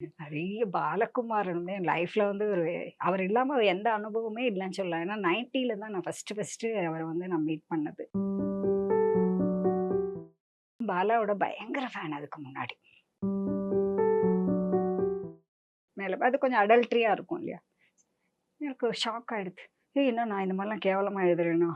நிறைய பாலகுமாரனுமே என் லைஃப்ல வந்து ஒரு அவர் இல்லாமல் எந்த அனுபவமே இல்லைன்னு சொல்லலாம். ஏன்னா நைன்டில தான் நான் ஃபஸ்ட்டு ஃபஸ்ட்டு அவரை வந்து நான் மீட் பண்ணது. பாலாவோட பயங்கர ஃபேன் அதுக்கு முன்னாடி. மேலே அது கொஞ்சம் அடல்ட்ரியா இருக்கும் இல்லையா? எனக்கு ஷாக் ஆகிடுது ஏய் என்ன நான் இந்த மாதிரிலாம் கேவலமாக எழுதுறேன்னா?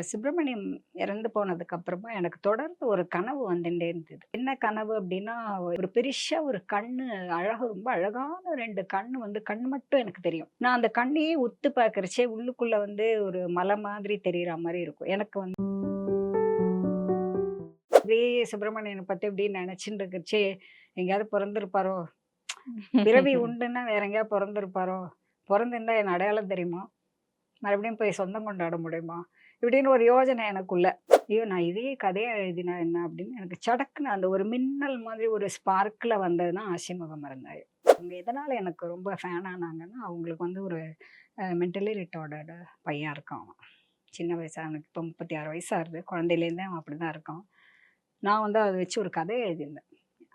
சுப்பிரமணியம் இறந்து போனதுக்கு அப்புறமா எனக்கு தொடர்ந்து ஒரு கனவு வந்துட்டே இருந்தது. என்ன கனவு அப்படின்னா ஒரு பெருசா ஒரு கண்ணு அழகு ரொம்ப அழகான ரெண்டு கண்ணு வந்து கண் மட்டும் எனக்கு தெரியும். நான் அந்த கண்ணையே உத்து பார்க்கறச்சே உள்ளுக்குள்ள வந்து ஒரு மலை மாதிரி தெரியற மாதிரி இருக்கும். எனக்கு வந்து அப்படியே சுப்பிரமணியனை பத்தி இப்படி நினைச்சுட்டு இருக்கச்சே எங்கேயாவது பிறந்திருப்பாரோ? பிறவி உண்டுன்னா வேற எங்கேயாவது பிறந்திருப்பாரோ? பிறந்திருந்தா என் அடையாளம் தெரியுமா? மறுபடியும் போய் சொந்தம் கொண்டாட முடியுமா? இப்படின்னு ஒரு யோஜனை எனக்குள்ள. ஐயோ நான் இதே கதையை எழுதினா என்ன அப்படின்னு எனக்கு சடக்குன்னு அந்த ஒரு மின்னல் மாதிரி ஒரு ஸ்பார்க்கில் வந்ததுன்னா ஆசிமுகம் இருந்தாய் அவங்க எதனால் எனக்கு ரொம்ப ஃபேன் ஆனாங்கன்னா அவங்களுக்கு வந்து ஒரு மென்டலி ரிட்டார்டட் பையன் இருக்கான் அவன். சின்ன வயசாக அவனுக்கு இப்போ முப்பத்தி ஆறு வயசாகுது குழந்தையிலேருந்தே அவன் அப்படி தான் இருக்கான். நான் வந்து அதை வச்சு ஒரு கதை எழுதியிருந்தேன்.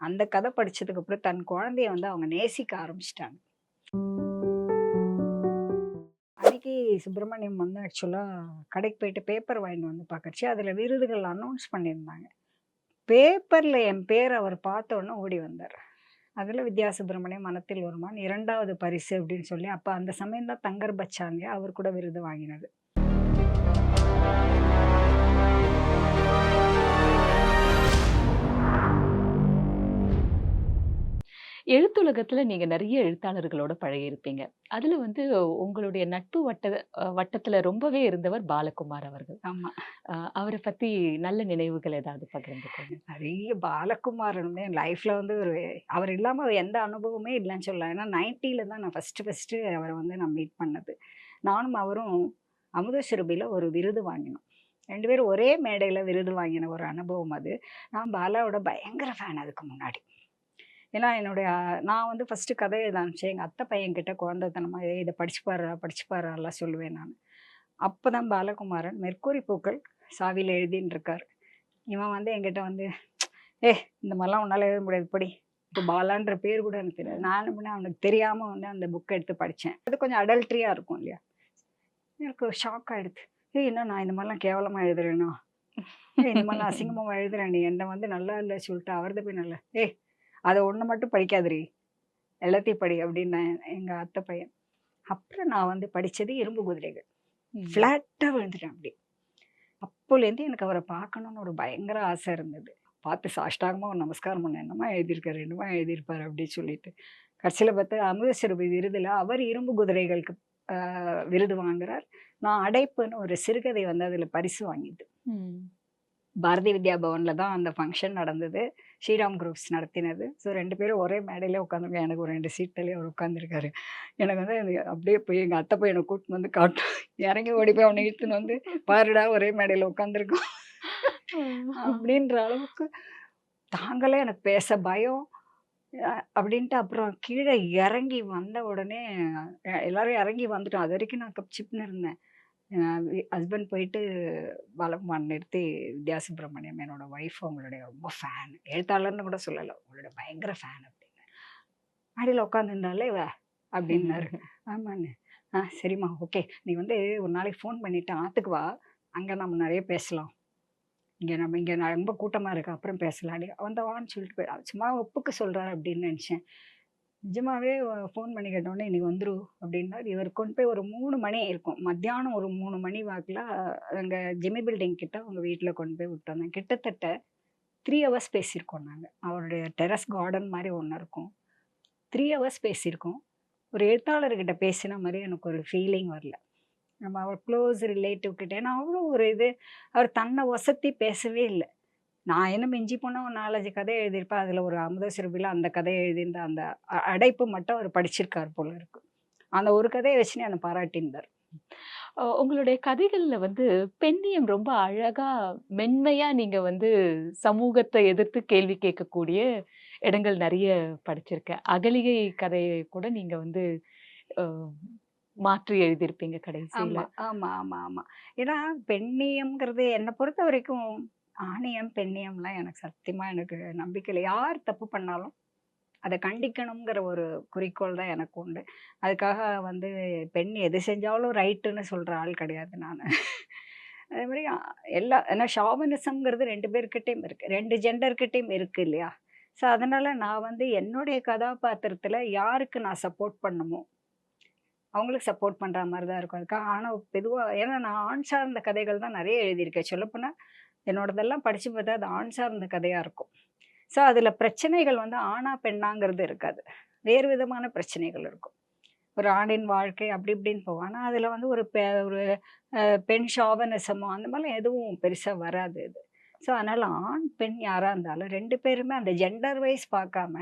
அந்த கதை படித்ததுக்கப்புறம் தன் குழந்தைய வந்து அவங்க நேசிக்க ஆரம்பிச்சிட்டாங்க. சுப்பிரமணியம் வந்து ஆக்சுவலாக கடைக்கு போயிட்டு பேப்பர் வாங்கிட்டு வந்து பார்க்கறச்சு அதில் விருதுகள் அனௌன்ஸ் பண்ணியிருந்தாங்க. பேப்பரில் என் பேர் அவர் பார்த்தோன்னே ஓடி வந்தார். அதில் வித்யா சுப்பிரமணியம் மனத்தில் ஒருமான் இரண்டாவது பரிசு அப்படின்னு சொல்லி அப்போ அந்த சமயம் தான் தங்கர் பச்சாங்க அவர் கூட விருது வாங்கினது. எழுத்துலகத்துல நீங்க நிறைய எழுத்தாளர்களோட பழகியிருப்பீங்க. அதுல வந்து உங்களுடைய நட்பு வட்ட வட்டத்துல ரொம்பவே இருந்தவர் பாலகுமார் அவர்கள். ஆமாம் அ அவர பத்தி நல்ல நினைவுகள் ஏதாவது பகிர்ந்துக்கோங்க. நிறைய பாலகுமாரன் வந்து என் லைஃப்ல வந்து ஒரு அவர் இல்லாம எந்த அனுபவமே இல்லைன்னு சொல்லலாம் ஏன்னா நைன்டில தான் நான் ஃபர்ஸ்ட் ஃபர்ஸ்ட் அவரை வந்து நான் மீட் பண்ணது நானும் அவரும் அமுதசுரபியில ஒரு விருது வாங்கினோம் ரெண்டு பேரும் ஒரே மேடையில விருது வாங்கின ஒரு அனுபவம் அது நான் பாலாவோட பயங்கர ஃபேன் அதுக்கு முன்னாடி ஏன்னா என்னுடைய நான் வந்து ஃபஸ்ட்டு கதை எழுத ஆரம்பிச்சேன். எங்கள் அத்தை பையன்கிட்ட குழந்தைத்தனமாக இதை படிச்சு பாரு படிச்சு பாருலாம் சொல்லுவேன் நான். அப்போ தான் பாலகுமாரன் மெர்க்குரி பூக்கள் சாவியில் எழுதின்னு இருக்கார் இவன் வந்து என்கிட்ட வந்து ஏ இந்த மாதிரிலாம் உன்னால் எழுத முடியாது படி. இப்போ பாலான்ற பேர் கூட எனக்கு தெரியாது. நான் என்ன பண்ணேன் அவனுக்கு தெரியாமல் வந்து அந்த புக்கை எடுத்து படித்தேன் அது கொஞ்சம் அடல்ட்ரியாக இருக்கும் இல்லையா? எனக்கு ஷாக் ஆகிடுது ஏ என்ன நான் இந்த மாதிரிலாம் கேவலமாக எழுதுறேனா? இந்த மாதிரிலாம் அசிங்கமாக எழுதுறேன் நீ. என்னை வந்து நல்லா இல்லை சொல்லிட்டு அவர்தான் போய் நல்லா ஏய் அதை ஒன்று மட்டும் படிக்காதடி. எல்லாத்தையும் படி அப்படின்னு எங்க அத்தை பையன். அப்புறம் நான் வந்து படிச்சது இரும்பு குதிரைகள். ஃப்ளாட்டாக விழுந்துட்டேன் அப்படி. அப்போலேருந்து எனக்கு அவரை பார்க்கணும்னு ஒரு பயங்கர ஆசை இருந்தது. பார்த்து சாஷ்டாகமாக ஒரு நமஸ்காரம் பண்ண. என்னமா எழுதியிருக்காரு? என்னமா எழுதியிருப்பாரு? அப்படின்னு சொல்லிட்டு. கடைசியில் பார்த்தா அமிர்தசரபி விருதில் அவர் இரும்பு குதிரைகளுக்கு விருது வாங்குறார். நான் அடைப்புன்னு ஒரு சிறுகதை வந்து அதில் பரிசு வாங்கிது. பாரதி வித்யா பவனில் தான் அந்த ஃபங்க்ஷன் நடந்தது. ஸ்ரீராம் குரூப்ஸ் நடத்தினது. ஸோ ரெண்டு பேரும் ஒரே மேடையில உட்காந்துருக்கோம் எனக்கு ஒரு ரெண்டு சீட்டிலே அவர் உட்காந்துருக்காரு எனக்கு வந்து அப்படியே போய் எங்கள் அத்தை பையனை கூட்டின்னு வந்து காட்டும். இறங்கி ஓடி போய் அவனை இழுத்துன்னு வந்து பாருடா ஒரே மேடையில் உட்காந்துருக்கோம் அப்படின்ற அளவுக்கு தாங்களே எனக்கு பேச பயம். அப்படின்ட்டு அப்புறம் கீழே இறங்கி வந்த உடனே எல்லாரும் இறங்கி வந்துட்டோம். அது வரைக்கும் நான் கப் சிப்னு இருந்தேன். ஹஸ்பண்ட் போயிட்டு பாலகுமார் நிறுத்தி வித்யா சுப்பிரமணியம் என்னோட ஒய்ஃப் அவங்களுடைய ரொம்ப ஃபேன் எழுத்தாளர்னு கூட சொல்லலை உங்களோட பயங்கர ஃபேன் அப்படின்னு. மாடியில் உட்காந்துருந்தாலே வ அப்படின்னாரு. ஆமாண்ணே ஆ சரிம்மா ஓகே நீ வந்து ஒரு நாளைக்கு ஃபோன் பண்ணிட்டு ஆற்றுக்கு வா. அங்கே நம்ம நிறைய பேசலாம். இங்கே நம்ம இங்கே ரொம்ப கூட்டமாக இருக்கு அப்புறம் பேசலாம் வந்த வான்னு சொல்லிட்டு போய் சும்மா ஒப்புக்கு சொல்கிறாரு அப்படின்னு நினச்சேன். நிஜமாவே ஃபோன் பண்ணி கேட்டோடனே இன்னைக்கு வந்துடும் அப்படின்னா இவர் கொண்டு போய் ஒரு மூணு மணி இருக்கும். மத்தியானம் ஒரு மூணு மணி வாக்கில் அங்கே ஜெமி பில்டிங் கிட்ட அவங்க வீட்டில் கொண்டு போய் விட்டு வந்தேன் கிட்டத்தட்ட த்ரீ ஹவர்ஸ் பேசியிருக்கோம் நாங்கள் அவருடைய டெரஸ் கார்டன் மாதிரி ஒன்று இருக்கும். த்ரீ ஹவர்ஸ் பேசியிருக்கோம். ஒரு எழுத்தாளர்கிட்ட பேசின மாதிரி எனக்கு ஒரு ஃபீலிங் வரல. நம்ம அவர் க்ளோஸ் ரிலேட்டிவ் கிட்ட ஏன்னா அவ்வளோ ஒரு இது அவர் தன்னை வசத்தி பேசவே இல்லை. நான் என்ன மிஞ்சி போனால் ஒரு நாலஞ்சு கதை எழுதியிருப்பேன் அதில் ஒரு அமுத சிறுபியில் அந்த கதையை எழுதியிருந்த அந்த அடைப்பு மட்டும் அவர் படிச்சிருக்கார் போல இருக்கு அந்த ஒரு கதையை வச்சுன்னு என்னை பாராட்டியிருந்தார் உங்களுடைய கதைகள்ல வந்து பெண்ணியம் ரொம்ப அழகா மென்மையா நீங்க வந்து சமூகத்தை எதிர்த்து கேள்வி கேட்கக்கூடிய இடங்கள் நிறைய படிச்சிருக்கேன். அகலிகை கதையை கூட நீங்க வந்து மாற்றி எழுதியிருப்பீங்க கடைசியில. ஆமா ஆமா ஆமா ஆமா ஏன்னா பெண்ணியம்ங்கிறது என்னை பொறுத்த வரைக்கும் ஆணையம் பெண்ணியம்லாம் எனக்கு சத்தியமாக எனக்கு நம்பிக்கை இல்லை யார் தப்பு பண்ணாலும் அதை கண்டிக்கணுங்கிற ஒரு குறிக்கோள் தான் எனக்கு உண்டு. அதுக்காக வந்து பெண் எது செஞ்சாலும் ரைட்டுன்னு சொல்கிற ஆள் கிடையாது நான். அதே மாதிரி எல்லா ஏன்னா ஷாவனிசம்ங்கிறது ரெண்டு பேர்கிட்டையும் இருக்குது ரெண்டு ஜெண்டர்கிட்டையும் இருக்குது இல்லையா? ஸோ அதனால் நான் வந்து என்னுடைய கதாபாத்திரத்தில் யாருக்கு நான் சப்போர்ட் பண்ணுமோ அவங்களுக்கு சப்போர்ட் பண்ணுற மாதிரி தான் இருக்கும். அதுக்காக ஆனால் பொதுவாக ஏன்னா நான் ஆண் சார்ந்த கதைகள் தான் நிறைய எழுதியிருக்கேன். சொல்லப்போனால் என்னோடதெல்லாம் படித்து பார்த்தா அது ஆண் சார்ந்த கதையாக இருக்கும். ஸோ அதில் பிரச்சனைகள் வந்து ஆணா பெண்ணாங்கிறது இருக்காது. வேறு விதமான பிரச்சனைகள் இருக்கும். ஒரு ஆணின் வாழ்க்கை அப்படி இப்படின்னு போகும். ஆனால் அதில் வந்து ஒரு பெ ஒரு பெண் ஷாவனிசமோ அந்த மாதிரிலாம் எதுவும் பெருசாக வராது இது. ஸோ அதனால் ஆண் பெண் யாராக இருந்தாலும் ரெண்டு பேருமே அந்த ஜெண்டர் வைஸ் பார்க்காம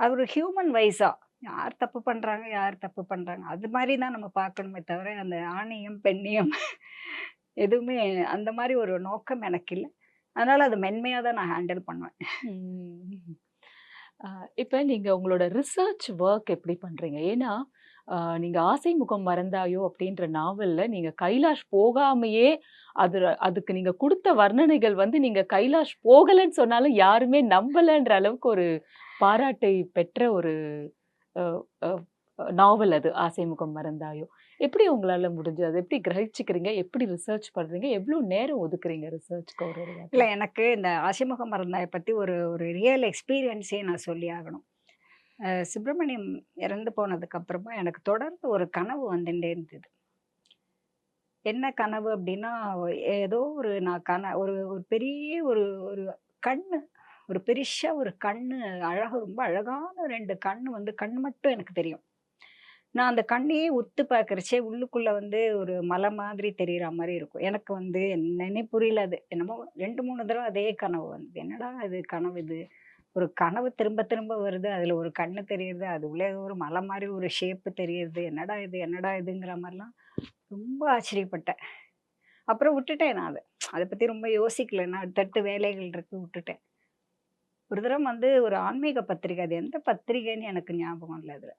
அது ஒரு ஹியூமன் வைஸாக யார் தப்பு பண்ணுறாங்க யார் தப்பு பண்ணுறாங்க அது மாதிரி தான் நம்ம பார்க்கணுமே தவிர அந்த ஆணையும் பெண்ணையும் எதுவுமே அந்த மாதிரி ஒரு நோக்கம் எனக்கு இல்லை. அதனால் அது மென்மையாக தான் நான் ஹேண்டில் பண்ணுவேன். இப்போ நீங்கள் உங்களோட ரிசர்ச் ஒர்க் எப்படி பண்ணுறீங்க ஏன்னா, நீங்கள் ஆசை முகம் மறந்தாயோ அப்படின்ற நாவலில் நீங்கள் கைலாஷ் போகாமையே அது அதுக்கு நீங்கள் கொடுத்த வர்ணனைகள் வந்து நீங்கள் கைலாஷ் போகலைன்னு சொன்னாலும் யாருமே நம்பலைன்ற அளவுக்கு ஒரு பாராட்டை பெற்ற ஒரு நாவல் அது ஆசை முகம் மறந்தாயோ. எப்படி உங்களால் முடிஞ்சது? அதை எப்படி கிரகிச்சுக்கிறீங்க? எப்படி ரிசர்ச் பண்ணுறீங்க எவ்வளோ நேரம் ஒதுக்குறீங்க ரிசர்ச்க்கு ஒரு இல்லை எனக்கு இந்த ஆசிமுகம் மருந்தாயை பற்றி ஒரு ஒரு ரியல் எக்ஸ்பீரியன்ஸே நான் சொல்லி ஆகணும். சுப்பிரமணியம் இறந்து போனதுக்கப்புறமா எனக்கு தொடர்ந்து ஒரு கனவு வந்துட்டே இருந்தது. என்ன கனவு அப்படின்னா ஏதோ ஒரு நான் கன ஒரு ஒரு பெரிய ஒரு ஒரு கண்ணு ஒரு பெருசா ஒரு கண்ணு அழகு ரொம்ப அழகான ரெண்டு கண்ணு வந்து கண் மட்டும் எனக்கு தெரியும். நான் அந்த கண்ணையே உத்து பார்க்குறச்சே உள்ளுக்குள்ளே வந்து ஒரு மலை மாதிரி தெரியுற மாதிரி இருக்கும். எனக்கு வந்து என்னன்னே புரியல அது. என்னமோ ரெண்டு மூணு தடவை அதே கனவு வந்து என்னடா இது கனவு இது? ஒரு கனவு திரும்ப திரும்ப வருது. அதில் ஒரு கண்ணு தெரியுது அது உள்ளே ஒரு மலை மாதிரி ஒரு ஷேப்பு தெரியுது என்னடா இது? என்னடா இதுங்கிற மாதிரிலாம் ரொம்ப ஆச்சரியப்பட்டேன். அப்புறம் விட்டுட்டேன் நான் அதை. அதை பற்றி ரொம்ப யோசிக்கல. நான் அடுத்தடுத்து வேலைகள் இருக்கு விட்டுட்டேன். ஒரு தடவை வந்து ஒரு ஆன்மீக பத்திரிகை அது எந்த பத்திரிகைன்னு எனக்கு ஞாபகம் இல்லை அதில்.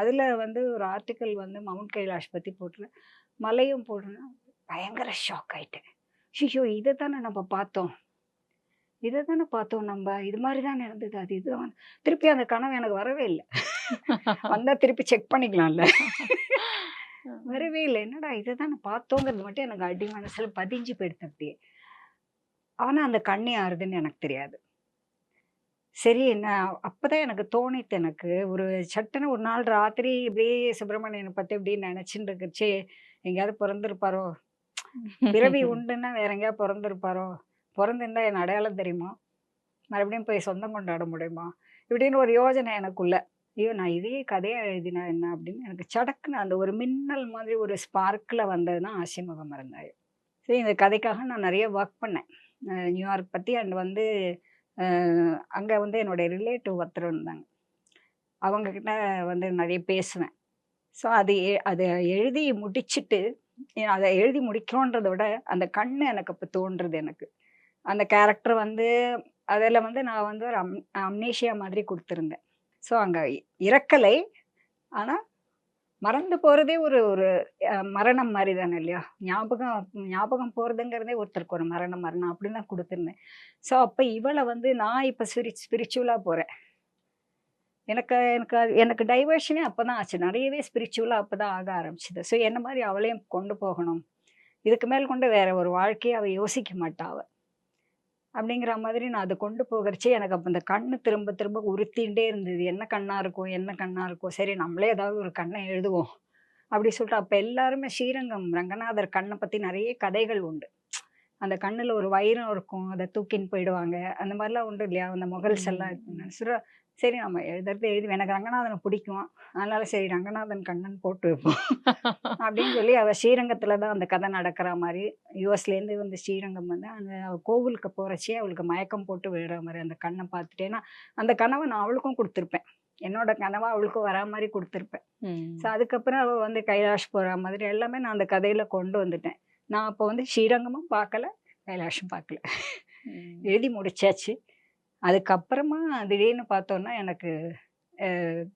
அதில் வந்து ஒரு ஆர்டிக்கல் வந்து மவுண்ட் கைலாஷ் பற்றி போட்டு மலையும் போட்டுனா பயங்கர ஷாக் ஆயிட்டேன். ஷிஷோ இதை தானே நம்ம பார்த்தோம். இதை தானே பார்த்தோம் நம்ம. இது மாதிரி தான் நடந்தது. அது இதுதான் திருப்பி அந்த கனவு எனக்கு வரவே இல்லை. வந்தால் திருப்பி செக் பண்ணிக்கலாம்ல. வரவே இல்லை. என்னடா இதை தானே பார்த்தோங்கிறது மட்டும் எனக்கு அடி மனசில் பதிஞ்சு போயிடுது அப்படியே. ஆனால் அந்த கண்ணி ஆறுதுன்னு எனக்கு தெரியாது. சரி நான் அப்பதான் எனக்கு தோணித்து எனக்கு ஒரு சட்டுன்னு ஒரு நாள் ராத்திரி இப்படியே சுப்பிரமணியனை பற்றி இப்படியே நினச்சிட்டு இருக்குச்சே எங்கேயாவது பிறந்திருப்பாரோ? பிறவி உண்டுன்னா வேற எங்கேயாவது பிறந்திருப்பாரோ? பிறந்திருந்தா என் அடையாளம் தெரியுமா? மறுபடியும் போய் சொந்தம் கொண்டாட முடியுமா? இப்படின்னு ஒரு யோசனை எனக்குள்ள. ஐயோ நான் இதே கதையா எழுதினா என்ன அப்படின்னு எனக்கு சடக்குன்னு அந்த ஒரு மின்னல் மாதிரி ஒரு ஸ்பார்க்கில் வந்தது தான் ஆசிமுகம் மறந்தாய். சரி இந்த கதைக்காக நான் நிறைய ஒர்க் பண்ணேன். நியூயார்க் பற்றி அண்ட் வந்து அங்கே வந்து என்னுடைய ரிலேட்டிவ் ஒருத்தர் இருந்தாங்க. அவங்கக்கிட்ட வந்து நிறைய பேசுவேன். ஸோ அது எ- அதை எழுதி முடிச்சிட்டு அதை எழுதி முடிக்கணுன்றத விட அந்த கண் எனக்கு இப்போ தோன்றுறது எனக்கு. அந்த கேரக்டர் வந்து அதில் வந்து நான் வந்து ஒரு அம் அம்னேஷியா மாதிரி கொடுத்துருந்தேன். ஸோ அங்கே இறக்கலை. ஆனால் மறந்து போகிறதே ஒரு ஒரு மரணம் மாதிரி தானே இல்லையா? ஞாபகம் ஞாபகம் போகிறதுங்கிறதே ஒருத்தருக்கு ஒரு மரணம் மரணம் அப்படின்னு தான் கொடுத்துருந்தேன். ஸோ அப்போ இவளை வந்து நான் இப்போ ஸ்பிரி ஸ்பிரிச்சுவலாக போகிறேன் எனக்கு எனக்கு அது- எனக்கு டைவர்ஷனே அப்போ தான் ஆச்சு. நிறையவே ஸ்பிரிச்சுவலாக அப்போ தான் ஆக ஆரம்பிச்சுது. ஸோ என்ன மாதிரி அவளையும் கொண்டு போகணும்? இதுக்கு மேல் கொண்டு வேற ஒரு வாழ்க்கையை அவள் யோசிக்க மாட்டாள் அப்படிங்கிற மாதிரி நான் அதை கொண்டு போகிறச்சே எனக்கு அப்போ அந்த கண்ணு திரும்ப திரும்ப உறுத்திண்டே இருந்தது. என்ன கண்ணா இருக்கும்? என்ன கண்ணா இருக்கும்? சரி நம்மளே ஏதாவது ஒரு கண்ணை எழுதுவோம். அப்படி சொல்லிட்டு அப்போ எல்லாருமே ஸ்ரீரங்கம் ரங்கநாதர் கண்ணை பற்றி நிறைய கதைகள் உண்டு. அந்த கண்ணில் ஒரு வைரம் இருக்கும். அதை தூக்கின்னு போயிடுவாங்க. அந்த மாதிரிலாம் உண்டு இல்லையா? அந்த முகல்ஸ் எல்லாம் சுர சரி நம்ம எழுதுறது எழுதி எனக்கு ரங்கநாதனை பிடிக்கும். அதனால சரி ரங்கநாதன் கண்ணன் போட்டு வைப்போம். அப்படின்னு சொல்லி அவள் ஸ்ரீரங்கத்தில் தான் அந்த கதை நடக்கிற மாதிரி யூஎஸ்லேருந்து வந்து ஸ்ரீரங்கம் வந்து அந்த கோவிலுக்கு போகிறச்சே அவளுக்கு மயக்கம் போட்டு விழுற மாதிரி அந்த கண்ணை பார்த்துட்டேன்னா அந்த கனவை நான் அவளுக்கும் கொடுத்துருப்பேன். என்னோட கனவை அவளுக்கும் வரா மாதிரி கொடுத்துருப்பேன். ஸோ அதுக்கப்புறம் அவள் வந்து கைலாஷ் போகிற மாதிரி எல்லாமே நான் அந்த கதையில் கொண்டு வந்துட்டேன். நான் அப்போ வந்து ஸ்ரீரங்கமும் பார்க்கல கைலாஷும் பார்க்கல. எழுதி முடிச்சாச்சு. அதுக்கப்புறமா திடீர்னு பார்த்தோன்னா எனக்கு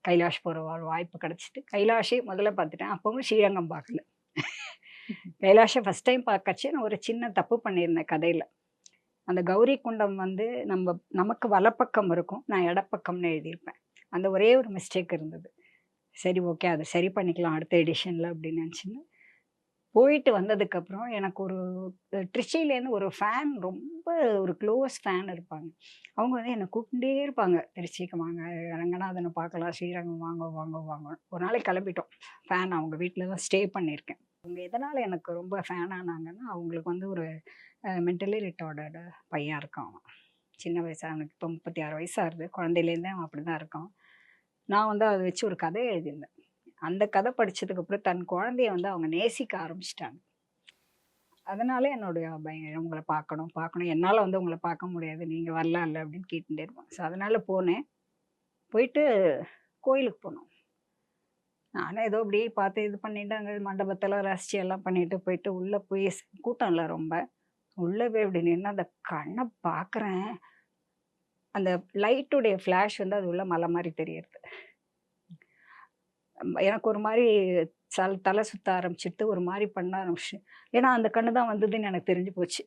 கைலாஷ் போகிற வாய்ப்பு கிடச்சிட்டு கைலாஷே முதல்ல பார்த்துட்டேன். அப்பவும் ஸ்ரீரங்கம் பார்க்கல. கைலாஷை ஃபஸ்ட் டைம் பார்க்கச்சு நான் ஒரு சின்ன தப்பு பண்ணியிருந்தேன் கதையில். அந்த கௌரி குண்டம் வந்து நம்ம நமக்கு வலப்பக்கம் இருக்கும். நான் இடப்பக்கம்னு எழுதியிருப்பேன். அந்த ஒரே ஒரு மிஸ்டேக் இருந்தது. சரி ஓகே அதை சரி பண்ணிக்கலாம் அடுத்த எடிஷனில் அப்படின்னு நினச்சின்னு போயிட்டு வந்ததுக்கப்புறம் எனக்கு ஒரு ட்ரிச்சிலேருந்து ஒரு ஃபேன் ரொம்ப ஒரு க்ளோஸ் ஃபேன் இருப்பாங்க. அவங்க வந்து என்னை கூப்பிட்டே இருப்பாங்க. திருச்சிக்கு வாங்க ரங்கநாதனை பார்க்கலாம் ஸ்ரீரங்கம் வாங்க வாங்க வாங்க. ஒரு நாளைக்கு கிளம்பிட்டோம். ஃபேன் அவங்க வீட்டில் தான் ஸ்டே பண்ணியிருக்கேன். அவங்க எதனால் எனக்கு ரொம்ப ஃபேன் ஆனாங்கன்னா அவங்களுக்கு வந்து ஒரு மென்டலி ரிட்டார்டடு பையன் இருக்கான் அவன். சின்ன வயசாக அவனுக்கு இப்போ முப்பத்தி ஆறு வயசாகுது குழந்தையிலேருந்தே அவன் அப்படி தான் இருக்கான். நான் வந்து அதை வச்சு ஒரு கதை எழுதியிருந்தேன். அந்த கதை படிச்சதுக்கப்புறம் தன் குழந்தைய வந்து அவங்க நேசிக்க ஆரம்பிச்சிட்டாங்க. அதனால என்னுடைய பயம் உங்களை பார்க்கணும் பார்க்கணும். என்னால் வந்து உங்களை பார்க்க முடியாது. நீங்கள் வரலாம் இல்லை அப்படின்னு கேட்டுட்டே இருப்பாங்க. ஸோ அதனால் போனேன். போயிட்டு கோயிலுக்கு போனோம். நானும் ஏதோ அப்படியே பார்த்து இது பண்ணிட்டு அங்கே மண்டபத்தெல்லாம் ரசிச்சு எல்லாம் பண்ணிட்டு போயிட்டு உள்ளே போய் கூட்டம் இல்லை ரொம்ப. உள்ளே போய் அப்படி நின்று அந்த கண்ணை பார்க்குறேன். அந்த லைட்டுடைய ஃப்ளாஷ் வந்து அது உள்ள மலை மாதிரி தெரியறது. எனக்கு ஒரு மாதிரி சல் தலை சுத்த ஆரம்பிச்சிட்டு ஒரு மாதிரி பண்ண ஆரம்பிச்சு. ஏன்னா அந்த கண்ணு தான் வந்ததுன்னு எனக்கு தெரிஞ்சு போச்சு.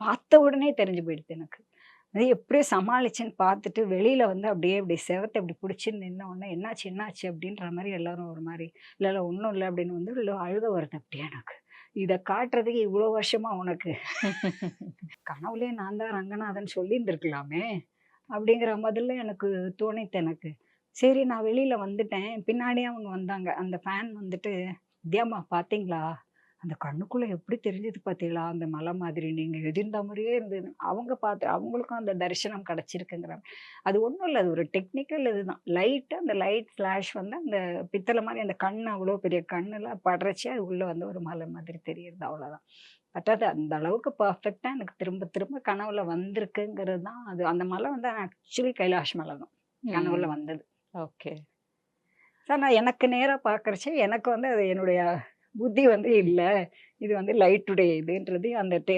பார்த்த உடனே தெரிஞ்சு போயிடுது எனக்கு. அது எப்படியோ சமாளிச்சேன்னு பார்த்துட்டு வெளியில் வந்து அப்படியே இப்படி செவத்தை இப்படி பிடிச்சின்னு நின்ன உடனே என்னாச்சு என்னாச்சு அப்படின்ற மாதிரி எல்லாரும் ஒரு மாதிரி இல்லை இல்லை ஒன்றும் இல்லை அப்படின்னு வந்து இல்லை அழுக வருது அப்படியே எனக்கு. இதை காட்டுறதுக்கு இவ்வளோ வருஷமா உனக்கு. கனவுலேயே நான் தான் ரங்கநாதன் சொல்லியிருந்துருக்கலாமே அப்படிங்கிற முதல்ல எனக்கு தோணித்து எனக்கு. சரி நான் வெளியில வந்துட்டேன். பின்னாடியே அவங்க வந்தாங்க. அந்த ஃபேன் வந்துட்டு வித்யாம்மா பாத்தீங்களா அந்த கண்ணுக்குள்ள எப்படி தெரிஞ்சது பார்த்தீங்களா? அந்த மலை மாதிரி. நீங்க எதிர்ந்த மாதிரியே இருந்தது. அவங்க பார்த்து அவங்களுக்கும் அந்த தரிசனம் கிடைச்சிருக்குங்கிறாங்க அது ஒன்றும் இல்லை. அது ஒரு டெக்னிக்கல் இதுதான். லைட்டு அந்த லைட் ஃப்ளாஷ் வந்து அந்த பித்தளை மாதிரி அந்த கண் அவ்வளோ பெரிய கண்ணுல படுறச்சு அது உள்ள வந்து ஒரு மலை மாதிரி தெரியுது. அவ்வளோதான் பட் அது அந்த அளவுக்கு பர்ஃபெக்டாக எனக்கு திரும்ப திரும்ப கனவுல வந்திருக்குங்கிறது தான் அது. அந்த மலை வந்து ஆக்சுவலி கைலாஷ் மலை தான். கனவுல வந்தது. ஓகே. சார் நான் எனக்கு நேராக பார்க்குறச்ச எனக்கு வந்து அது என்னுடைய புத்தி வந்து இல்லை. இது வந்து லைட்டுடைய இதுன்றது அந்த டே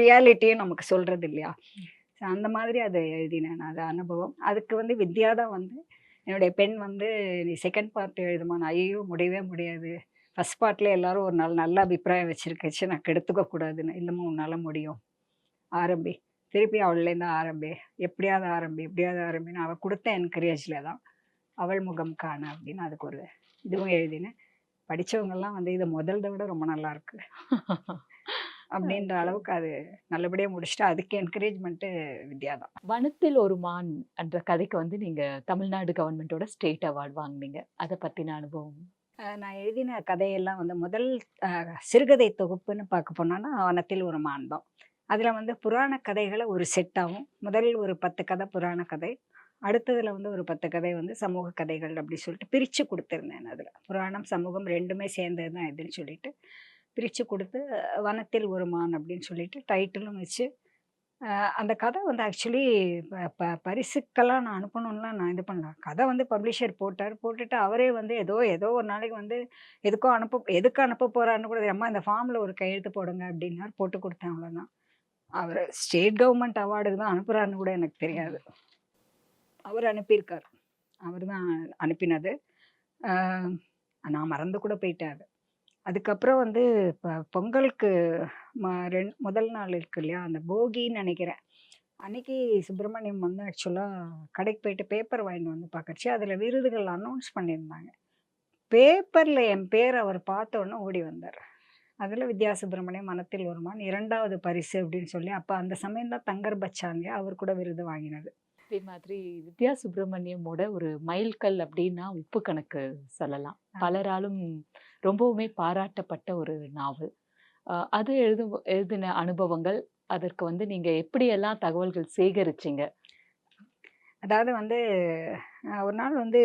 ரியாலிட்டியும் நமக்கு சொல்கிறது இல்லையா? ஸோ அந்த மாதிரி அதை எழுதினேன் நான் அது அனுபவம். அதுக்கு வந்து வித்யா தான் வந்து என்னுடைய பெண் வந்து நீ செகண்ட் பார்ட் எழுதுமா? நான் ஐயோ முடியவே முடியாது. ஃபஸ்ட் பார்ட்டில் எல்லாரும் ஒரு நாள் நல்ல அபிப்பிராயம் வச்சுருக்கச்சு நான் கெடுத்துக்க கூடாதுன்னு. இல்லைம்மா உன்னால் முடியும். ஆரம்பி. திருப்பி அவள்லேருந்து ஆரம்பி எப்படியாவது ஆரம்பி எப்படியாவது ஆரம்பின்னு அவள் கொடுத்த என்கரேஜில் தான் அவள் முகம் காண அப்படின்னு அதுக்கு ஒரு இதுவும் எழுதினேன். படிச்சவங்கெல்லாம் வந்து இதை முதல்த விட ரொம்ப நல்லா இருக்கு. அப்படின்ற அளவுக்கு அது நல்லபடியாக முடிச்சுட்டு அதுக்கு என்கரேஜ்மெண்ட்டு வித்யா தான். வனத்தில் ஒரு மான் என்ற கதைக்கு வந்து நீங்க தமிழ்நாடு கவர்மெண்டோட ஸ்டேட் அவார்ட் வாங்குனீங்க. அதை பத்தின அனுபவம்? நான் எழுதின கதையெல்லாம் வந்து முதல் சிறுகதை தொகுப்புன்னு பார்க்க போனோன்னா வனத்தில் ஒரு மான் தான். அதில் வந்து புராண கதைகளை ஒரு செட்டாகவும் முதல் ஒரு பத்து கதை புராண கதை. அடுத்ததில் வந்து ஒரு பத்து கதை வந்து சமூக கதைகள் அப்படி சொல்லிட்டு பிரித்து கொடுத்துருந்தேன் அதில். புராணம் சமூகம் ரெண்டுமே சேர்ந்தது தான் இதுன்னு சொல்லிட்டு பிரித்து கொடுத்து வனத்தில் ஒரு மான் அப்படின்னு சொல்லிட்டு டைட்டிலும் வச்சு அந்த கதை வந்து ஆக்சுவலி ப பரிசுக்கெல்லாம் நான் அனுப்பணும்லாம் நான் இது பண்ணேன் கதை வந்து பப்ளிஷர் போட்டார். போட்டுட்டு அவரே வந்து ஏதோ ஏதோ ஒரு நாளைக்கு வந்து எதுக்கோ அனுப்ப எதுக்கு அனுப்ப போகிறான்னு கூட அம்மா இந்த ஃபார்மில் ஒரு கையெழுத்து போடுங்க அப்படின்னாரு. போட்டு கொடுத்தேன் அவ்வளோதான் அவர் ஸ்டேட் கவர்மெண்ட் அவார்டுக்கு தான் அனுப்புறாருன்னு கூட எனக்கு தெரியாது. அவர் அனுப்பியிருக்கார். அவர் தான் அனுப்பினது. நான் மறந்து கூட போயிட்டேன் அது. அதுக்கப்புறம் வந்து இப்போ பொங்கலுக்கு ம ரெண் முதல் நாள் இருக்கு இல்லையா அந்த போகின்னு நினைக்கிறேன். அன்னைக்கு சுப்பிரமணியம் வந்து ஆக்சுவலாக கடைக்கு போயிட்டு பேப்பர் வாங்கிட்டு வந்து பார்க்கறச்சு அதில் விருதுகள் அனௌன்ஸ் பண்ணியிருந்தாங்க. பேப்பரில் என் பேர் அவர் பார்த்த உடனே ஓடி வந்தார். அதில் வித்யா சுப்பிரமணியம் மனத்தில் வருமான். இரண்டாவது பரிசு அப்படின்னு சொல்லி அப்போ அந்த சமயம் தான் தங்கர் பச்சான் அவர் கூட விருது வாங்கினது. அதே மாதிரி வித்யா சுப்பிரமணியமோட ஒரு மைல்கல் அப்படின்னா உப்பு கணக்கு சொல்லலாம். பலராலும் ரொம்பவுமே பாராட்டப்பட்ட ஒரு நாவல். அது எழுது எழுதின அனுபவங்கள் அதற்கு வந்து நீங்க எப்படியெல்லாம் தகவல்கள் சேகரிச்சீங்க? அதாவது வந்து ஒரு நாள் வந்து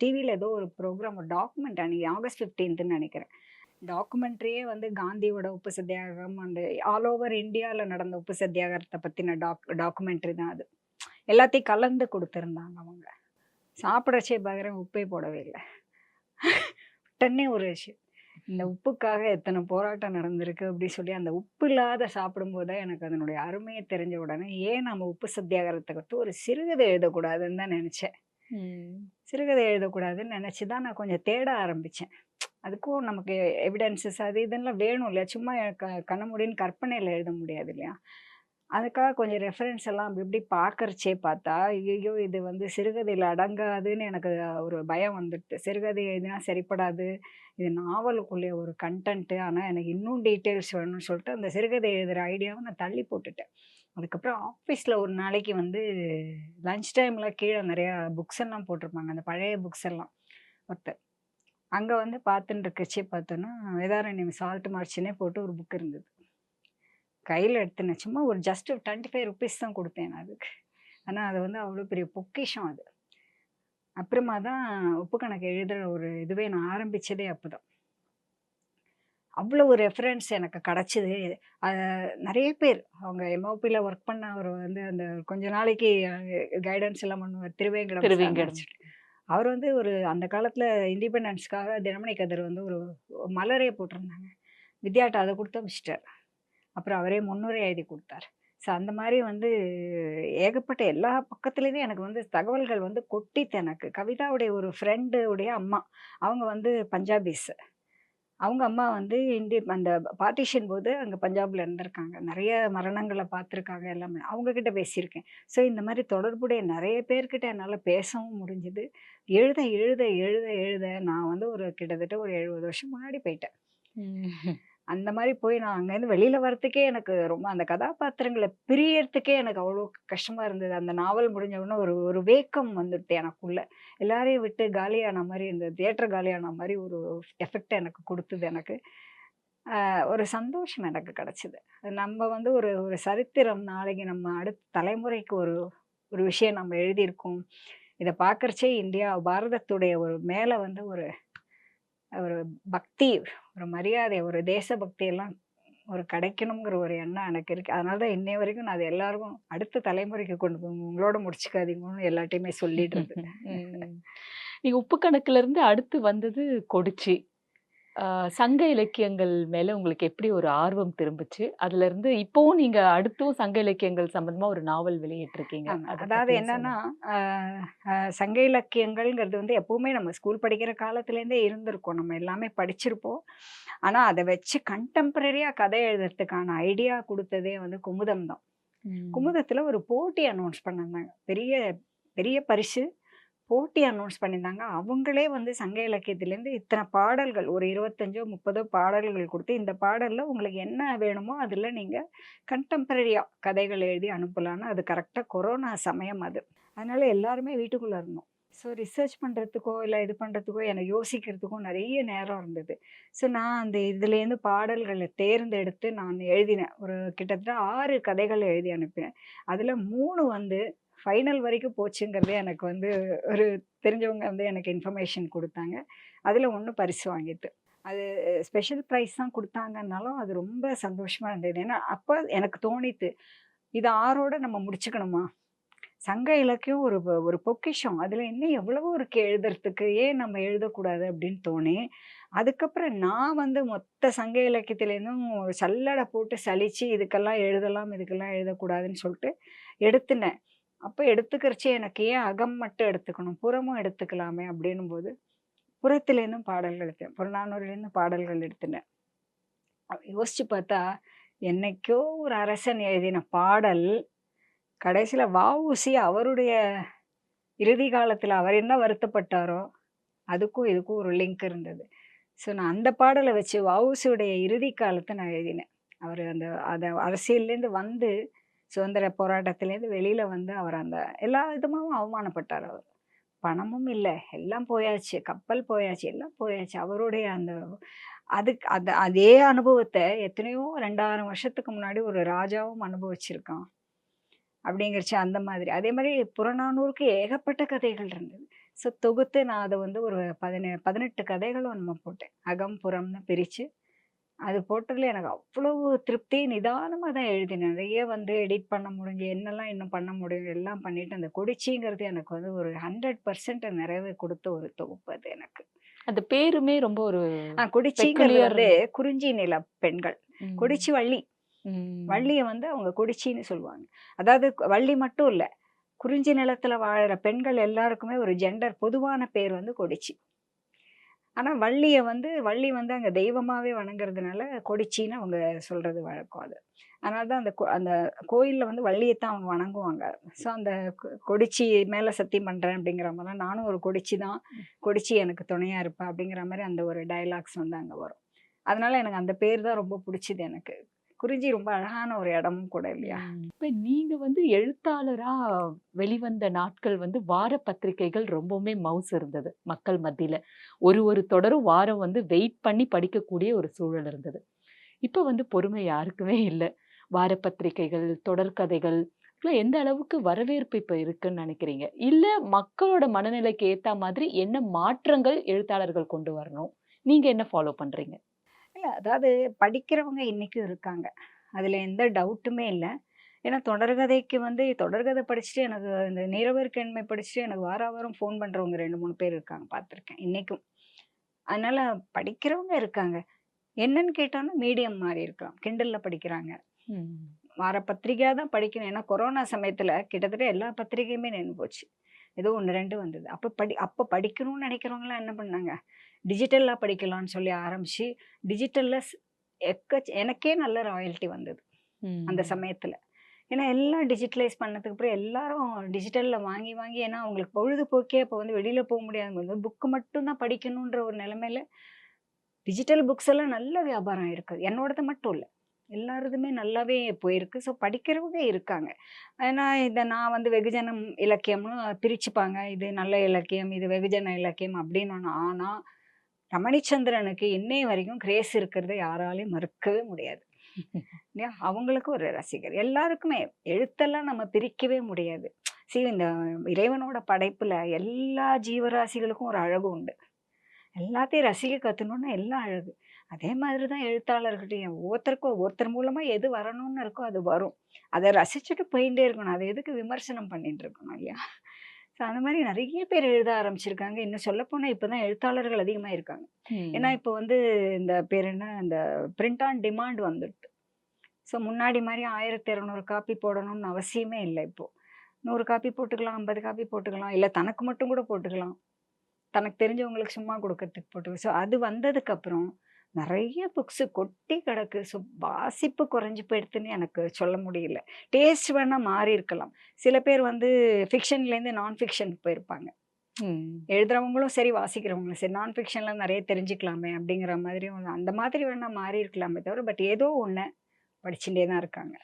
டிவியில் ஏதோ ஒரு ப்ரோக்ராம் ஒரு டாக்குமெண்ட் அன்னைக்கு ஆகஸ்ட் ஃபிஃப்டீன்த்துன்னு நினைக்கிறேன். டாக்குமெண்ட்ரியே வந்து காந்தியோட உப்பு சத்தியாகிரகம் அந்த ஆல் ஓவர் இந்தியாவில் நடந்த உப்பு சத்தியாகிரகத்தை பற்றின டாக் டாக்குமெண்ட்ரி தான் அது. எல்லாத்தையும் கலந்து கொடுத்துருந்தாங்க அவங்க. சாப்பிடச்சே பார்க்குறேன் உப்பே போடவே இல்லை. உடனே ஒரு விஷயம். இந்த உப்புக்காக எத்தனை போராட்டம் நடந்திருக்கு அப்படி சொல்லி அந்த உப்பு இல்லாத சாப்பிடும்போது தான் எனக்கு அதனுடைய அருமையை தெரிஞ்ச உடனே ஏன் நம்ம உப்பு சத்தியாகிரகத்தை பற்றி ஒரு சிறுகதை எழுதக்கூடாதுன்னு தான் நினச்சேன். சிறுகதை எழுதக்கூடாதுன்னு நினச்சி தான் நான் கொஞ்சம் தேட ஆரம்பித்தேன் அதுக்கும் நமக்கு எவிடன்சஸ் அது இதெல்லாம் வேணும் இல்லையா சும்மா க கண்ண முடின்னு கற்பனையில் எழுத முடியாது இல்லையா அதுக்காக கொஞ்சம் ரெஃபரன்ஸ் எல்லாம் அப்படி இப்படி பார்க்கறச்சே பார்த்தா, ஐயோ இது வந்து சிறுகதையில் அடங்காதுன்னு எனக்கு ஒரு பயம் வந்துடுது. சிறுகதை எழுதினா சரிப்படாது. இது நாவலுக்குள்ளே ஒரு கன்டென்ட்டு. ஆனால் எனக்கு இன்னும் டீட்டெயில்ஸ் வேணும்னு சொல்லிட்டு, அந்த சிறுகதை எழுதுகிற ஐடியாவை நான் தள்ளி போட்டுட்டேன். அதுக்கப்புறம் ஆஃபீஸில் ஒரு நாளைக்கு வந்து லஞ்ச் டைமில் கீழே நிறையா புக்ஸ் எல்லாம் போட்டிருப்பாங்க. அந்த பழைய புக்ஸ் எல்லாம். ஒருத்தர். அங்க வந்து பார்த்துன்னு இருக்கச்சே பார்த்தோன்னா, வேதாரண்யம் சால்ட் மார்ச்னே போட்டு ஒரு புக் இருந்தது. கையில எடுத்தேன். சும்மா ஒரு ஜஸ்ட் ₹25 தான் குடுத்தேன் அதுக்கு. ஆனா அது வந்து அவ்வளோ பெரிய பொக்கிஷம் அது. அப்புறமா தான் உப்பு கணக்கு எழுதுற ஒரு இதுவே நான் ஆரம்பிச்சதே அப்பதான். அவ்வளவு ரெஃபரன்ஸ் எனக்கு கிடைச்சது. நெறைய பேர் அவங்க எம்ஓபில ஒர்க் பண்ண அவரு வந்து அந்த கொஞ்ச நாளைக்கு கைடன்ஸ் எல்லாம் பண்ணுவார். திருவேங்கடம் திருவேங்கடம். அவர் வந்து ஒரு அந்த காலத்தில் இண்டிபெண்டன்ஸ்க்காக தினமணி கதிர் வந்து ஒரு மலரே போட்டிருந்தாங்க. வித்யாட்ட அதை குடுத்து மிஸ்டர் அப்புறம் அவரே முன்னுரை எழுதி கொடுத்தார் ஸோ அந்த மாதிரி வந்து ஏகப்பட்ட எல்லா பக்கத்துலேயுமே எனக்கு வந்து தகவல்கள் வந்து கொட்டித்து எனக்கு. கவிதாவுடைய ஒரு ஃப்ரெண்டு உடைய அம்மா. அவங்க வந்து பஞ்சாபிஸு அவங்க அம்மா வந்து இந்திய அந்த பார்ட்டிஷன் போது அங்கே பஞ்சாப்ல இருந்திருக்காங்க. நிறைய மரணங்களை பார்த்துருக்காங்க எல்லாமே. அவங்க கிட்ட பேசியிருக்கேன். ஸோ இந்த மாதிரி தொடர்புடைய நிறைய பேர்கிட்ட என்னால் பேசவும் முடிஞ்சது. எழுத, எழுத, எழுத, எழுத நான் வந்து ஒரு கிட்டத்தட்ட ஒரு 70 வருஷம் முன்னாடி போயிட்டேன். அந்த மாதிரி போய் நான் அங்கேருந்து வெளியில் வரத்துக்கே எனக்கு ரொம்ப அந்த கதாபாத்திரங்களை பிரியறதுக்கே எனக்கு அவ்வளோ கஷ்டமாக இருந்தது. அந்த நாவல் முடிஞ்ச உடனே ஒரு ஒரு வேக்கம் வந்துட்டு எனக்குள்ள. எல்லாரையும் விட்டு காலியான மாதிரி இந்த தியேட்டர் காலியான மாதிரி ஒரு எஃபெக்ட் எனக்கு கொடுத்தது எனக்கு. ஒரு சந்தோஷம் எனக்கு கிடச்சிது நம்ம வந்து ஒரு ஒரு சரித்திரம் நாளைக்கு நம்ம அடுத்த தலைமுறைக்கு ஒரு ஒரு விஷயம் நம்ம எழுதியிருக்கோம். இதை பார்க்குறச்சே இந்தியா பாரதத்துடைய ஒரு மேலே வந்து ஒரு ஒரு பக்தி, ஒரு மரியாதை, ஒரு தேசபக்தி எல்லாம் ஒரு கிடைக்கணுங்கிற ஒரு எண்ணம் எனக்கு இருக்குது அதனால தான் இன்னைய வரைக்கும் நான் அது எல்லாருக்கும் அடுத்த தலைமுறைக்கு கொண்டு போங்க. உங்களோட முடிச்சுக்காதீங்கன்னு எல்லாட்டையுமே சொல்லிட்டு இருந்தேன் நீங்கள் உப்பு கணக்குல இருந்து அடுத்து வந்தது கொடிச்சி. சங்க இலக்கியங்கள் மேல உங்களுக்கு எப்படி ஒரு ஆர்வம் திரும்புச்சு? அதுலருந்து இப்பவும் நீங்க அடுத்தும் சங்க இலக்கியங்கள் சம்பந்தமா ஒரு நாவல் வெளியிட்டிருக்கீங்க. ஆமா. அத அதாவது பத்தி என்னன்னா, சொல்லுங்க. அ அ சங்க இலக்கியங்கள்ங்கிறது வந்து எப்பவுமே நம்ம ஸ்கூல் படிக்கிற காலத்துலேருந்தே இருந்திருக்கும். நம்ம எல்லாமே படிச்சிருப்போம். ஆனா அத வச்சு கன்டெம்பரரியா கதை எழுதுறதுக்கான ஐடியா குடுத்ததே வந்து குமுதம் தான். ம். குமுதத்துல ஒரு போட்டி அனௌன்ஸ் பண்ணிருந்தாங்க. பெரிய பெரிய பரிசு. போட்டி அனௌன்ஸ் பண்ணியிருந்தாங்க. அவங்களே வந்து சங்க இலக்கியத்திலேருந்து இத்தனை பாடல்கள் ஒரு 25ஓ, 30ஓ பாடல்கள் கொடுத்து இந்த பாடலில் உங்களுக்கு என்ன வேணுமோ அதில் நீங்கள் கண்டெம்பரரியாக கதைகள் எழுதி அனுப்பலான்னு அது கரெக்டாக கொரோனா சமயம் அது. அதனால் எல்லாருமே வீட்டுக்குள்ளே இருந்தோம். ஸோ ரிசர்ச் பண்ணுறதுக்கோ இல்லை இது பண்ணுறதுக்கோ எனக்கு யோசிக்கிறதுக்கும் நிறைய நேரம் இருந்தது. ஸோ நான் அந்த இதுலேருந்து பாடல்களை தேர்ந்தெடுத்து நான் எழுதினேன். ஒரு கிட்டத்தட்ட ஆறு கதைகள் எழுதி அனுப்பினேன். அதில் மூணு வந்து ஃபைனல் வரைக்கும் போச்சுங்கிறதே எனக்கு வந்து ஒரு தெரிஞ்சவங்க வந்து எனக்கு இன்ஃபர்மேஷன் கொடுத்தாங்க அதில் ஒன்று பரிசு வாங்கிட்டு அது ஸ்பெஷல் ப்ரைஸ் தான் கொடுத்தாங்கன்னாலும் அது ரொம்ப சந்தோஷமாக இருந்தது. ஏன்னா, அப்போ எனக்கு தோணித்து, இது ஆறோட நம்ம முடிச்சுக்கணுமா? சங்க இலக்கியம் ஒரு ஒரு பொக்கிஷம். அதில் இன்னும் எவ்வளவோ இருக்கு எழுதுறதுக்கு. ஏன் நம்ம எழுதக்கூடாது அப்படின்னு தோணி, அதுக்கப்புறம் நான் வந்து மொத்த சங்க இலக்கியத்துலேருந்தும் ஒரு போட்டு சலித்து இதுக்கெல்லாம் எழுதலாம், இதுக்கெல்லாம் எழுதக்கூடாதுன்னு சொல்லிட்டு எடுத்துனேன். அப்போ எடுத்துக்கிறச்சே எனக்கு ஏன் அகம் மட்டும் எடுத்துக்கணும்? புறமும் எடுத்துக்கலாமே அப்படின்னும் போது புறத்துலேருந்தும் பாடல்கள் எடுத்தேன். புறநானூறுலேருந்து பாடல்கள் எடுத்துனேன். யோசிச்சு பார்த்தா, என்னைக்கோ ஒரு அரசன் எழுதின பாடல், கடைசியில் வ.உ.சி. அவருடைய இறுதி காலத்தில் அவர் என்ன வருத்தப்பட்டாரோ, அதுக்கும் இதுக்கும் ஒரு லிங்க் இருந்தது. ஸோ நான் அந்த பாடலை வச்சு வ.உ.சி.யுடைய இறுதி காலத்தை நான் எழுதினேன். அவர் அந்த அதை அரசியல்லேருந்து வந்து, சுதந்திர போராட்டத்திலேருந்து வெளியில் வந்து அவர் அந்த எல்லா விதமாகவும் அவமானப்பட்டார் அவர். பணமும் இல்லை எல்லாம் போயாச்சு. கப்பல் போயாச்சு, எல்லாம் போயாச்சு. அவருடைய அந்த அதுக்கு அத அதே அனுபவத்தை எத்தனையோ 2000 வருஷத்துக்கு முன்னாடி ஒரு ராஜாவும் அனுபவிச்சிருக்கான். அப்படிங்கிறச்சு அந்த மாதிரி. அதே மாதிரி புறநானூறுக்கு ஏகப்பட்ட கதைகள் இருந்தது. ஸோ தொகுத்து நான் அதை வந்து ஒரு பதினே 18 கதைகளும் நம்ம போட்டேன். அகம், புறம்னு பிரித்து அது போட்டதுல எனக்கு அவ்வளவு திருப்தி. நிதானமா தான் எழுதினேன். நெறைய வந்து எடிட் பண்ண முடிஞ்சு, என்னெல்லாம் இன்னும் பண்ண முடியும் எல்லாம் பண்ணிட்டு, அந்த கொடிச்சிங்கிறது எனக்கு வந்து ஒரு 100% நிறைவு குடுத்த ஒரு தொகுப்பு அது எனக்கு. அந்த பேருமே ரொம்ப ஒரு கொடிச்சிங்கிறது வந்து குறிஞ்சி நில பெண்கள். கொடிச்சி வள்ளி. வள்ளிய வந்து அவங்க கொடிச்சின்னு சொல்லுவாங்க. அதாவது வள்ளி மட்டும் இல்ல. குறிஞ்சி நிலத்துல வாழுற பெண்கள் எல்லாருக்குமே ஒரு ஜெண்டர் பொதுவான பேர் வந்து கொடிச்சி. ஆனா வள்ளிய வந்து வள்ளி வந்து அங்க தெய்வமாவே வணங்குறதுனால கொடிச்சின்னு அவங்க சொல்றது வழக்கம் அது. அதனால தான் அந்த அந்த கோயிலில் வந்து வள்ளியைத்தான் அவங்க வணங்குவாங்க. ஸோ அந்த கொடிச்சி மேலே சத்தியம் பண்ணுறேன் அப்படிங்கிற மாதிரிலாம் நானும் ஒரு கொடிச்சி தான். கொடிச்சி எனக்கு துணையாக இருப்பேன் அப்படிங்கிற மாதிரி அந்த ஒரு டயலாக்ஸ் வந்து அங்கே வரும். அதனால எனக்கு அந்த பேர் தான் ரொம்ப பிடிச்சிது எனக்கு. குறிஞ்சி ரொம்ப அழகான ஒரு இடமும் கூட இல்லையா? இப்போ நீங்கள் வந்து எழுத்தாளராக வெளிவந்த நாட்கள் வந்து வார பத்திரிகைகள் ரொம்பவுமே மவுஸ் இருந்தது மக்கள் மத்தியில். ஒரு ஒரு தொடரும் வாரம் வந்து வெயிட் பண்ணி படிக்கக்கூடிய ஒரு சூழல் இருந்தது. இப்போ வந்து பொறுமை யாருக்குமே இல்லை. வார பத்திரிகைகள் தொடர்கதைகள் எந்த அளவுக்கு வரவேற்பு இப்போ இருக்குன்னு நினைக்கிறீங்க? இல்லை மக்களோட மனநிலைக்கு ஏற்ற மாதிரி என்ன மாற்றங்கள் எழுத்தாளர்கள் கொண்டு வரணும்? நீங்கள் என்ன ஃபாலோ பண்ணுறீங்க அதாவது படிக்கிறவங்க இன்றைக்கும் இருக்காங்க. அதில் எந்த டவுட்டுமே இல்லை. ஏன்னா தொடர்கதைக்கு வந்து தொடர்கதை படிச்சுட்டு எனக்கு இந்த நீரவர்க்கெண்மை படிச்சுட்டு எனக்கு வார வாரம் ஃபோன் பண்ணுறவங்க ரெண்டு மூணு பேர் இருக்காங்க பார்த்துருக்கேன் இன்றைக்கும் அதனால் படிக்கிறவங்க இருக்காங்க. என்னன்னு கேட்டாலும் மீடியம் மாறி இருக்கலாம். கிண்டலில் படிக்கிறாங்க. வார பத்திரிக்கையாக தான் படிக்கணும். ஏன்னா கொரோனா சமயத்தில் கிட்டத்தட்ட எல்லா பத்திரிகையுமே நின்று போச்சு. ஏதோ ஒன்று ரெண்டு வந்தது. அப்போ படி அப்போ படிக்கணும்னு நினைக்கிறவங்களாம் என்ன பண்ணாங்க? டிஜிட்டலாக படிக்கலாம்னு சொல்லி ஆரம்பித்து டிஜிட்டலில் எக்க எனக்கே நல்ல ராயல்ட்டி வந்தது அந்த சமயத்தில். ஏன்னா எல்லாம் டிஜிட்டலைஸ் பண்ணதுக்கு அப்புறம் எல்லாரும் டிஜிட்டலில் வாங்கி வாங்கி ஏன்னா அவங்களுக்கு பொழுதுபோக்கே இப்போ வந்து வெளியில் போக முடியாது வந்து புக்கு மட்டும்தான் படிக்கணுன்ற ஒரு நிலைமையில டிஜிட்டல் புக்ஸ் எல்லாம் நல்ல வியாபாரம் இருக்குது என்னோடது மட்டும் இல்லை. எல்லாரதுமே நல்லாவே போயிருக்கு. ஸோ படிக்கிறவங்க இருக்காங்க. ஏன்னா இதை நான் வந்து வெகுஜனம் இலக்கியம்னு பிரிச்சுப்பாங்க. இது நல்ல இலக்கியம் இது வெகுஜன இலக்கியம் அப்படின்னு ஒன்று ஆனால் ரமணிச்சந்திரனுக்கு இன்னைய வரைக்கும் கிரேஸ் இருக்கிறத யாராலையும் மறுக்கவே முடியாது. இல்லையா? அவங்களுக்கு ஒரு ரசிகர். எல்லாருக்குமே எழுத்தெல்லாம் நம்ம பிரிக்கவே முடியாது. சரி இந்த இறைவனோட படைப்புல எல்லா ஜீவராசிகளுக்கும் ஒரு அழகு உண்டு. எல்லாத்தையும் ரசிக்க கற்றுணுன்னா எல்லாம் அழகு. அதே மாதிரி தான் எழுத்தாளர்கிட்டையும் ஒவ்வொருத்தருக்கும் ஒருத்தர் மூலமா எது வரணும்னு இருக்கோ அது வரும். அதை ரசிச்சுட்டு போயிட்டே இருக்கணும். அதை எதுக்கு விமர்சனம் பண்ணிட்டு இருக்கணும் இல்லையா? ஸோ அந்த மாதிரி நிறைய பேர் எழுத ஆரம்பிச்சிருக்காங்க. இன்னும் சொல்லப்போனால் இப்போ தான் எழுத்தாளர்கள் அதிகமாக இருக்காங்க. ஏன்னா இப்போ வந்து இந்த பேர் என்ன? இந்த பிரிண்ட் ஆன் டிமாண்ட் வந்துடுது. ஸோ முன்னாடி மாதிரி ஆயிரத்தி இரநூறு காப்பி போடணும்னு அவசியமே இல்லை இப்போ. நூறு காப்பி போட்டுக்கலாம் ஐம்பது காப்பி போட்டுக்கலாம். இல்லை தனக்கு மட்டும் கூட போட்டுக்கலாம். தனக்கு தெரிஞ்சவங்களுக்கு சும்மா கொடுக்கறதுக்கு போட்டுக்கலாம் ஸோ அது வந்ததுக்கப்புறம் நிறைய புக்ஸு கொட்டி கிடக்கு. ஸோ வாசிப்பு குறைஞ்சி போயிடுதுன்னு எனக்கு சொல்ல முடியல. டேஸ்ட் வேணால் மாறி இருக்கலாம். சில பேர் வந்து ஃபிக்ஷன்லேருந்து நான் ஃபிக்ஷனுக்கு போயிருப்பாங்க எழுதுறவங்களும் சரி வாசிக்கிறவங்களும் சரி நான் ஃபிக்ஷன்ல நிறைய தெரிஞ்சுக்கலாமே அப்படிங்கிற மாதிரி அந்த மாதிரி வேணா மாறி இருக்கலாமே தவிர பட் ஏதோ ஒன்று படிச்சுட்டே தான் இருக்காங்க.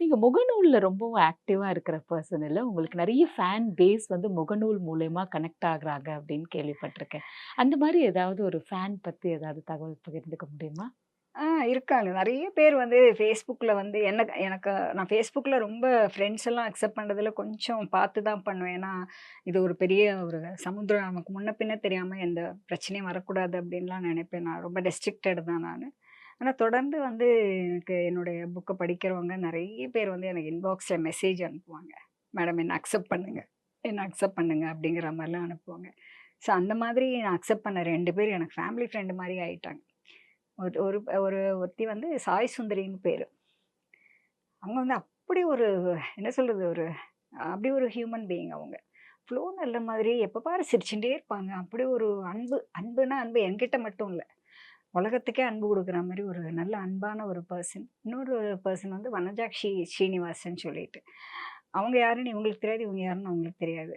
நீங்கள் முகநூலில் ரொம்பவும் ஆக்டிவாக இருக்கிற பர்சன் இல்லை. உங்களுக்கு நிறைய ஃபேன் பேஸ் வந்து முகநூல் மூலயமா கனெக்ட் ஆகுறாங்க அப்படின்னு கேள்விப்பட்டிருக்கேன். அந்த மாதிரி ஏதாவது ஒரு ஃபேன் பற்றி ஏதாவது தகவல் பகிர்ந்துக்க முடியுமா? ஆ இருக்காங்க. நிறைய பேர் வந்து ஃபேஸ்புக்கில் வந்து என்ன எனக்கு நான் ஃபேஸ்புக்கில் ரொம்ப ஃப்ரெண்ட்ஸ் எல்லாம் அக்செப்ட் பண்ணுறதுல கொஞ்சம் பார்த்து தான் பண்ணுவேன். ஏன்னா இது ஒரு பெரிய ஒரு சமுத்திரம். நமக்கு முன்ன பின்ன தெரியாமல் எந்த பிரச்சனையும் வரக்கூடாது அப்படின்லாம் நினைப்பேன். நான் ரொம்ப ரெஸ்ட்ரிக்டட் தான் நான். ஆனால் தொடர்ந்து வந்து எனக்கு என்னுடைய புக்கை படிக்கிறவங்க நிறைய பேர் வந்து எனக்கு இன்பாக்ஸில் மெசேஜ் அனுப்புவாங்க. மேடம் என்னை அக்செப்ட் பண்ணுங்கள் என்னை அக்செப்ட் பண்ணுங்கள் அப்படிங்கிற மாதிரிலாம் அனுப்புவாங்க. ஸோ அந்த மாதிரி நான் அக்செப்ட் பண்ண ரெண்டு பேர் எனக்கு ஃபேமிலி ஃப்ரெண்டு மாதிரி ஆகிட்டாங்க ஒரு ஒரு ஒரு ஒருத்தி வந்து சாய் சுந்தரின்னு பேர். அவங்க வந்து அப்படி ஒரு என்ன சொல்கிறது ஒரு அப்படி ஒரு ஹியூமன் பீயிங் அவங்க. ஃப்ளோ நல்ல மாதிரி எப்போ பாரு சிரிச்சுட்டே இருப்பாங்க. அப்படி ஒரு அன்பு அன்புனா அன்பு என்கிட்ட மட்டும் இல்லை. உலகத்துக்கே அன்பு கொடுக்குற மாதிரி ஒரு நல்ல அன்பான ஒரு பர்சன் இன்னொரு பர்சன் வந்து வனஜாக்ஷி ஸ்ரீனிவாசன் சொல்லிட்டு. அவங்க யாருன்னு இவங்களுக்கு தெரியாது இவங்க யாருன்னு அவங்களுக்கு தெரியாது.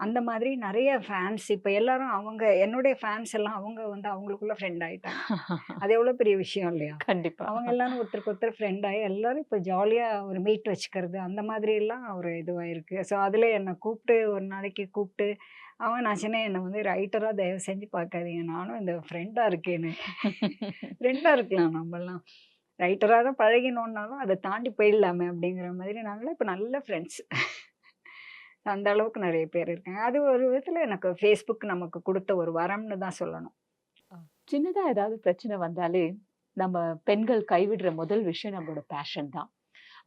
அந்த மாதிரி நிறைய ஃபேன்ஸ் இப்போ எல்லாரும் அவங்க என்னுடைய ஃபேன்ஸ் எல்லாம் அவங்க வந்து அவங்களுக்குள்ள ஃப்ரெண்ட் ஆயிட்டாங்க. அது எவ்வளோ பெரிய விஷயம் இல்லையா? கண்டிப்பா. அவங்க எல்லாரும் ஒருத்தருக்கு ஒருத்தர் ஃப்ரெண்ட் ஆகி எல்லாரும் இப்போ ஜாலியாக ஒரு மீட் வச்சுக்கிறது அந்த மாதிரி எல்லாம் ஒரு இதுவாயிருக்கு. ஸோ அதில் என்னை கூப்பிட்டு ஒரு நாளைக்கு கூப்பிட்டு அவன் நான் சொன்னேன் என்னை வந்து ரைட்டராக தயவு செஞ்சு பார்க்காதீங்க. நானும் இந்த ஃப்ரெண்டாக இருக்கேன்னு. ஃப்ரெண்டாக இருக்கலாம் நம்மளாம் ரைட்டராக தான் பழகினோன்னாலும் அதை தாண்டி போயிடலாமே அப்படிங்கிற மாதிரி நாங்களாம் இப்போ நல்ல ஃப்ரெண்ட்ஸ் அந்த அளவுக்கு நிறைய பேர் இருக்காங்க. அது ஒரு விதத்தில் எனக்கு ஃபேஸ்புக் நமக்கு கொடுத்த ஒரு வரம்னு தான் சொல்லணும். சின்னதாக ஏதாவது பிரச்சனை வந்தாலே நம்ம பெண்கள் கைவிடுற முதல் விஷயம் நம்மளோட பேஷன் தான்.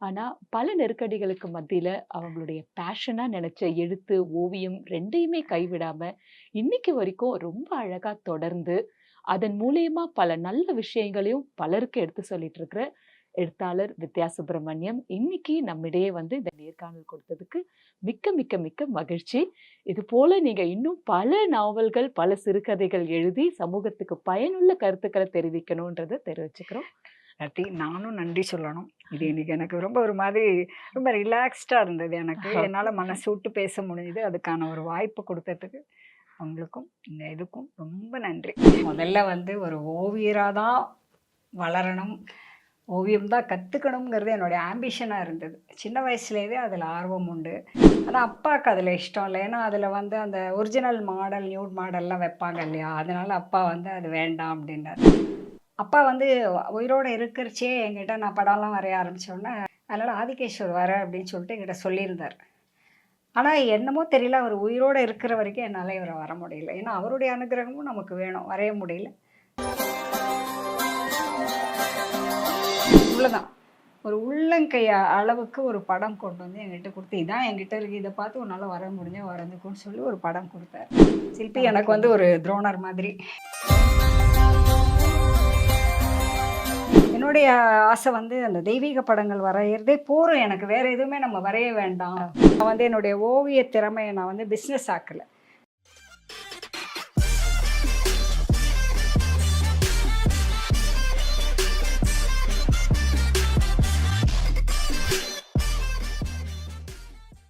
ஆனால் பல நெருக்கடிகளுக்கு மத்தியில் அவங்களுடைய பேஷனாக நினச்ச எழுத்து ஓவியம் ரெண்டையுமே கைவிடாமல் இன்னைக்கு வரைக்கும் ரொம்ப அழகாக தொடர்ந்து அதன் மூலயமா பல நல்ல விஷயங்களையும் பலருக்கு எடுத்து சொல்லிட்டு இருக்கிற எழுத்தாளர் வித்யா சுப்பிரமணியம் இன்னைக்கு நம்மிடையே வந்து இந்த நேர்காணல் கொடுத்ததுக்கு மிக்க மிக்க மிக்க மகிழ்ச்சி. இது போல நீங்க இன்னும் பல நாவல்கள் பல சிறுகதைகள் எழுதி சமூகத்துக்கு பயனுள்ள கருத்துக்களை தெரிவிக்கணுன்றதை தெரிவிச்சுக்கிறோம். இல்லாட்டி நானும் நன்றி சொல்லணும். இது இன்னைக்கு எனக்கு ரொம்ப ஒரு மாதிரி ரொம்ப ரிலாக்ஸ்டாக இருந்தது. எனக்கு என்னால் மனசு விட்டு பேச முடியுது அதுக்கான ஒரு வாய்ப்பு கொடுத்ததுக்கு உங்களுக்கும் இந்த இதுக்கும் ரொம்ப நன்றி. முதல்ல வந்து ஒரு ஓவியராக தான் வளரணும். ஓவியம் தான் கற்றுக்கணுங்கிறது என்னுடைய ஆம்பிஷனாக இருந்தது. சின்ன வயசுலேருந்தே அதில் ஆர்வம் உண்டு. ஆனால் அப்பாவுக்கு அதில் இஷ்டம் இல்லை. ஏன்னா அதில் வந்து அந்த ஒரிஜினல் மாடல் நியூட் மாடல்லாம் வைப்பாங்க இல்லையா? அதனால அப்பா வந்து அது வேண்டாம் அப்படின்னாரு. அப்பா வந்து உயிரோடு இருக்கிறச்சே என்கிட்ட நான் படம்லாம் வரைய ஆரம்பித்தோன்னே அதனால் ஆதிகேஸ்வர் வர அப்படின்னு சொல்லிட்டு என்கிட்ட சொல்லியிருந்தார். ஆனால் என்னமோ தெரியல அவர் உயிரோடு இருக்கிற வரைக்கும் என்னால் இவரை வர முடியல. ஏன்னா அவருடைய அனுகிரகமும் நமக்கு வேணும் வரைய முடியல. இவ்வளோதான் ஒரு உள்ளங்கை அளவுக்கு ஒரு படம் கொண்டு வந்து என்கிட்ட கொடுத்து இதான் என்கிட்ட இருக்கு இதை பார்த்து உன்னால் வர முடிஞ்ச வரந்துக்குன்னு சொல்லி ஒரு படம் கொடுத்தாரு. சிற்பி எனக்கு வந்து ஒரு துரோணர் மாதிரி. என்னுடைய ஆசை வந்து அந்த தெய்வீக படங்கள் வரைகிறதே போதும். எனக்கு வேற எதுவுமே நம்ம வரைய வேண்டாம். நான் வந்து என்னுடைய ஓவிய திறமையை நான் வந்து பிஸ்னஸ் ஆக்கலை.